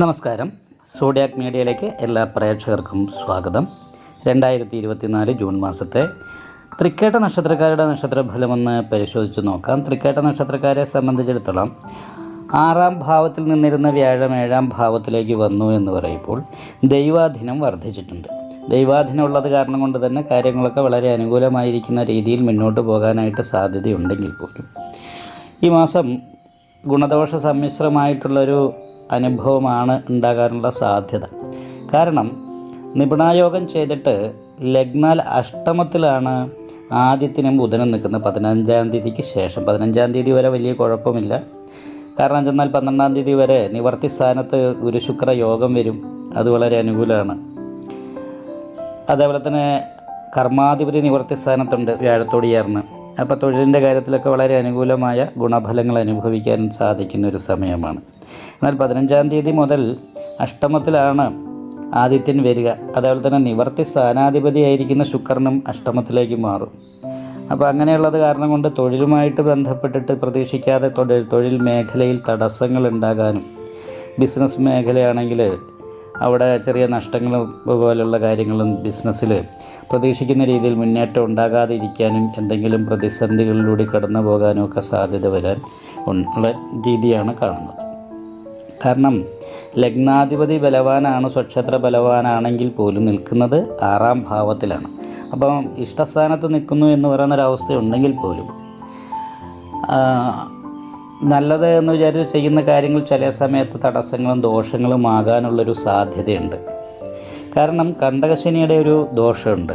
നമസ്കാരം. സോഡിയാക് മീഡിയയിലേക്ക് എല്ലാ പ്രേക്ഷകർക്കും സ്വാഗതം. രണ്ടായിരത്തി ഇരുപത്തിനാല് ജൂൺ മാസത്തെ തൃക്കേട്ട നക്ഷത്രക്കാരുടെ നക്ഷത്രഫലമൊന്ന് പരിശോധിച്ച് നോക്കാം. തൃക്കേട്ട നക്ഷത്രക്കാരെ സംബന്ധിച്ചിടത്തോളം ആറാം ഭാവത്തിൽ നിന്നിരുന്ന വ്യാഴം ഏഴാം ഭാവത്തിലേക്ക് വന്നു എന്ന് പറയുമ്പോൾ ദൈവാധീനം വർദ്ധിച്ചിട്ടുണ്ട്. ദൈവാധീനം ഉള്ളത് കാരണം കൊണ്ട് തന്നെ കാര്യങ്ങളൊക്കെ വളരെ അനുകൂലമായിരിക്കുന്ന രീതിയിൽ മുന്നോട്ട് പോകാനായിട്ട് സാധ്യതയുണ്ടെങ്കിൽ പോലും. ഈ മാസം ഗുണദോഷ സമ്മിശ്രമായിട്ടുള്ളൊരു അനുഭവമാണ് ഉണ്ടാകാനുള്ള സാധ്യത. കാരണം നിപുണായോഗം ചെയ്തിട്ട് ലഗ്നാൽ അഷ്ടമത്തിലാണ് ആദ്യത്തിനും ബുധനും നിൽക്കുന്നത്. പതിനഞ്ചാം തീയതിക്ക് ശേഷം. പതിനഞ്ചാം തീയതി വരെ വലിയ കുഴപ്പമില്ല. കാരണം എന്തെന്നാൽ പന്ത്രണ്ടാം തീയതി വരെ നിവർത്തി സ്ഥാനത്ത് ഗുരുശുക്ര യോഗം വരും. അത് വളരെ അനുകൂലമാണ്. അതേപോലെ തന്നെ കർമാധിപതി നിവർത്തി സ്ഥാനത്തുണ്ട് വ്യാഴത്തോട് ചേർന്ന്. അപ്പോൾ തൊഴിലിന്റെ കാര്യത്തിലൊക്കെ വളരെ അനുകൂലമായ ഗുണഫലങ്ങൾ അനുഭവിക്കാൻ സാധിക്കുന്ന ഒരു സമയമാണ്. എന്നാൽ പതിനഞ്ചാം തീയതി മുതൽ അഷ്ടമത്തിലാണ് ആദിത്യൻ വരിക. അതേപോലെ തന്നെ നിവർത്തി സ്ഥാനാധിപതിയായിരിക്കുന്ന ശുക്രനും അഷ്ടമത്തിലേക്ക് മാറും. അപ്പോൾ അങ്ങനെയുള്ളത് കാരണം കൊണ്ട് തൊഴിലുമായിട്ട് ബന്ധപ്പെട്ടിട്ട് പ്രതീക്ഷിക്കാതെ തൊഴിൽ തൊഴിൽ മേഖലയിൽ തടസ്സങ്ങൾ ഉണ്ടാകാനും ബിസിനസ് മേഖലയാണെങ്കിൽ അവിടെ ചെറിയ നഷ്ടങ്ങളും പോലുള്ള കാര്യങ്ങളും ബിസിനസ്സിൽ പ്രതീക്ഷിക്കുന്ന രീതിയിൽ മുന്നേറ്റം ഉണ്ടാകാതെ ഇരിക്കാനും എന്തെങ്കിലും പ്രതിസന്ധികളിലൂടെ കടന്നു പോകാനും ഒക്കെ സാധ്യത വരാൻ ഉള്ള രീതിയാണ് കാണുന്നത്. കാരണം ലഗ്നാധിപതി ബലവാനാണ് സ്വക്ഷേത്ര ബലവാനാണെങ്കിൽ പോലും നിൽക്കുന്നത് ആറാം ഭാവത്തിലാണ്. അപ്പം ഇഷ്ടസ്ഥാനത്ത് നിൽക്കുന്നു എന്ന് പറയുന്നൊരവസ്ഥ ഉണ്ടെങ്കിൽ പോലും നല്ലത് എന്ന് വിചാരിച്ച് ചെയ്യുന്ന കാര്യങ്ങൾ ചില സമയത്ത് തടസ്സങ്ങളും ദോഷങ്ങളും ആകാനുള്ളൊരു സാധ്യതയുണ്ട്. കാരണം കണ്ടകശനിയുടെ ഒരു ദോഷമുണ്ട്.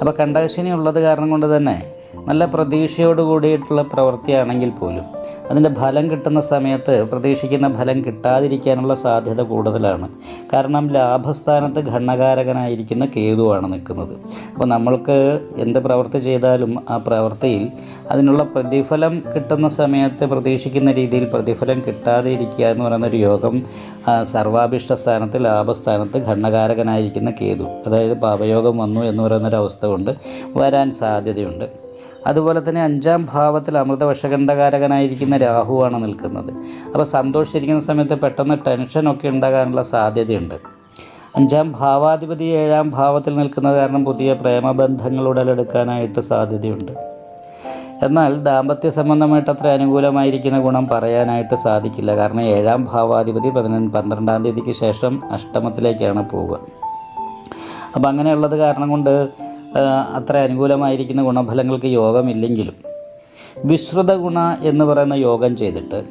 അപ്പോൾ കണ്ടകശനി ഉള്ളത് കാരണം കൊണ്ട് തന്നെ നല്ല പ്രതീക്ഷയോട് കൂടിയിട്ടുള്ള പ്രവൃത്തിയാണെങ്കിൽ പോലും അതിന്റെ ഫലം കിട്ടുന്ന സമയത്ത് പ്രതീക്ഷിക്കുന്ന ഫലം കിട്ടാതിരിക്കാനുള്ള സാധ്യത കൂടുതലാണ്. കാരണം ലാഭസ്ഥാനത്ത് ഘണ്ണകാരകനായിരിക്കുന്ന കേതുവാണ് നിൽക്കുന്നത്. അപ്പോൾ നമ്മൾക്ക് എന്ത് പ്രവൃത്തി ചെയ്താലും ആ പ്രവൃത്തിയിൽ അതിനുള്ള പ്രതിഫലം കിട്ടുന്ന സമയത്ത് പ്രതീക്ഷിക്കുന്ന രീതിയിൽ പ്രതിഫലം കിട്ടാതെ ഇരിക്കുക എന്ന് പറയുന്ന ഒരു യോഗം സർവാഭിഷ്ട സ്ഥാനത്ത് ലാഭസ്ഥാനത്ത് ഘണ്ണകാരകനായിരിക്കുന്ന കേതു അതായത് പാപയോഗം വന്നു എന്ന് പറയുന്നൊരവസ്ഥ കൊണ്ട് വരാൻ സാധ്യതയുണ്ട്. അതുപോലെ തന്നെ അഞ്ചാം ഭാവത്തിൽ അമൃതവശകണ്ഠകാരകനായിരിക്കുന്ന രാഹുവാണ് നിൽക്കുന്നത്. അപ്പോൾ സന്തോഷിച്ചിരിക്കുന്ന സമയത്ത് പെട്ടെന്ന് ടെൻഷനൊക്കെ ഉണ്ടാകാനുള്ള സാധ്യതയുണ്ട്. അഞ്ചാം ഭാവാധിപതി ഏഴാം ഭാവത്തിൽ നിൽക്കുന്നത് കാരണം പുതിയ പ്രേമബന്ധങ്ങൾ ഉടലെടുക്കാനായിട്ട് സാധ്യതയുണ്ട്. എന്നാൽ ദാമ്പത്യ സംബന്ധമായിട്ട് അത്ര അനുകൂലമായിരിക്കുന്ന ഗുണം പറയാനായിട്ട് സാധിക്കില്ല. കാരണം ഏഴാം ഭാവാധിപതി പതിനൊന്ന് പന്ത്രണ്ടാം തീയതിക്ക് ശേഷം അഷ്ടമത്തിലേക്കാണ് പോവുക. അപ്പം അങ്ങനെയുള്ളത് കാരണം കൊണ്ട് അത്ര അനുകൂലമായിരിക്കുന്ന ഗുണഫലങ്ങൾക്ക് യോഗമില്ലെങ്കിലും വിശ്രുത ഗുണ എന്ന് പറയുന്ന യോഗം ചെയ്തിട്ട്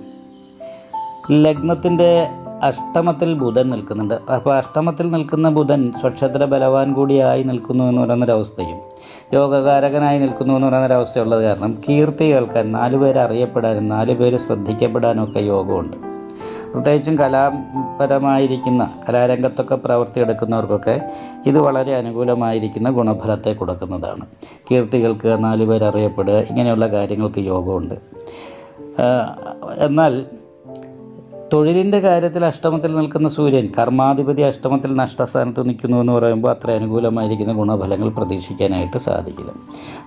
ലഗ്നത്തിന്റെ അഷ്ടമത്തിൽ ബുധൻ നിൽക്കുന്നുണ്ട്. അപ്പോൾ അഷ്ടമത്തിൽ നിൽക്കുന്ന ബുധൻ സ്വക്ഷേത്ര ബലവാൻ കൂടിയായി നിൽക്കുന്നു എന്ന് പറയുന്നൊരവസ്ഥയും യോഗകാരകനായി നിൽക്കുന്നു എന്ന് പറയുന്നൊരവസ്ഥയുള്ളത് കാരണം കീർത്തി കേൾക്കാൻ നാല് അറിയപ്പെടാനും നാല് ശ്രദ്ധിക്കപ്പെടാനും ഒക്കെ യോഗമുണ്ട്. പ്രത്യേകിച്ചും കലാപരമായിരിക്കുന്ന കലാരംഗത്തൊക്കെ പ്രവൃത്തി എടുക്കുന്നവർക്കൊക്കെ ഇത് വളരെ അനുകൂലമായിരിക്കുന്ന ഗുണഫലത്തെ കൊടുക്കുന്നതാണ്. കീർത്തി കേൾക്കുക നാല് പേർ അറിയപ്പെടുക ഇങ്ങനെയുള്ള കാര്യങ്ങൾക്ക് യോഗമുണ്ട്. എന്നാൽ തൊഴിലിന്റെ കാര്യത്തിൽ അഷ്ടമത്തിൽ നിൽക്കുന്ന സൂര്യൻ കർമാധിപതി അഷ്ടമത്തിൽ നഷ്ടസ്ഥാനത്ത് നിൽക്കുന്നു എന്ന് പറയുമ്പോൾ അത്ര അനുകൂലമായിരിക്കുന്ന ഗുണഫലങ്ങൾ പ്രതീക്ഷിക്കാനായിട്ട് സാധിക്കില്ല.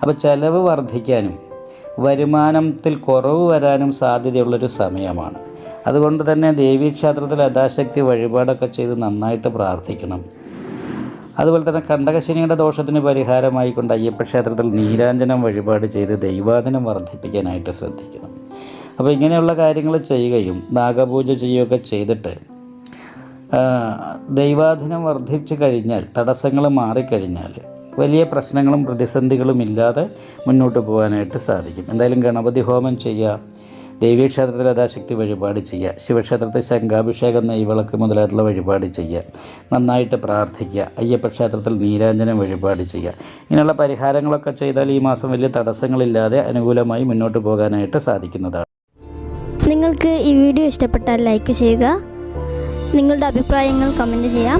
അപ്പോൾ ചെലവ് വർദ്ധിക്കാനും വരുമാനത്തിൽ കുറവ് വരാനും സാധ്യതയുള്ളൊരു സമയമാണ്. അതുകൊണ്ട് തന്നെ ദേവീക്ഷേത്രത്തിൽ യഥാശക്തി വഴിപാടൊക്കെ ചെയ്ത് നന്നായിട്ട് പ്രാർത്ഥിക്കണം. അതുപോലെ തന്നെ കണ്ടകശനിയുടെ ദോഷത്തിന് പരിഹാരമായിക്കൊണ്ട് അയ്യപ്പ ക്ഷേത്രത്തിൽ നീരാഞ്ജനം വഴിപാട് ചെയ്ത് ദൈവാദിനം വർദ്ധിപ്പിക്കാനായിട്ട് ശ്രദ്ധിക്കണം. അപ്പോൾ ഇങ്ങനെയുള്ള കാര്യങ്ങൾ ചെയ്യുകയും നാഗപൂജ ചെയ്യുകയൊക്കെ ചെയ്തിട്ട് ദൈവാധീനം വർദ്ധിച്ചു കഴിഞ്ഞാൽ തടസ്സങ്ങൾ മാറിക്കഴിഞ്ഞാൽ വലിയ പ്രശ്നങ്ങളും പ്രതിസന്ധികളും ഇല്ലാതെ മുന്നോട്ട് പോകാനായിട്ട് സാധിക്കും. എന്തായാലും ഗണപതി ഹോമം ചെയ്യുക ദേവീക്ഷേത്രത്തിൽ യഥാശക്തി വഴിപാട് ചെയ്യുക ശിവക്ഷേത്രത്തിൽ ശംഖാഭിഷേകം നെയ്വിളക്ക് മുതലായിട്ടുള്ള വഴിപാട് ചെയ്യുക നന്നായിട്ട് പ്രാർത്ഥിക്കുക അയ്യപ്പക്ഷേത്രത്തിൽ നീരാഞ്ജനം വഴിപാട് ചെയ്യുക. ഇങ്ങനെയുള്ള പരിഹാരങ്ങളൊക്കെ ചെയ്താൽ ഈ മാസം വലിയ തടസ്സങ്ങളില്ലാതെ അനുകൂലമായി മുന്നോട്ട് പോകാനായിട്ട് സാധിക്കുന്നതാണ്. നിങ്ങൾക്ക് ഈ വീഡിയോ ഇഷ്ടപ്പെട്ടാൽ ലൈക്ക് ചെയ്യുക. നിങ്ങളുടെ അഭിപ്രായങ്ങൾ കമന്റ് ചെയ്യാം.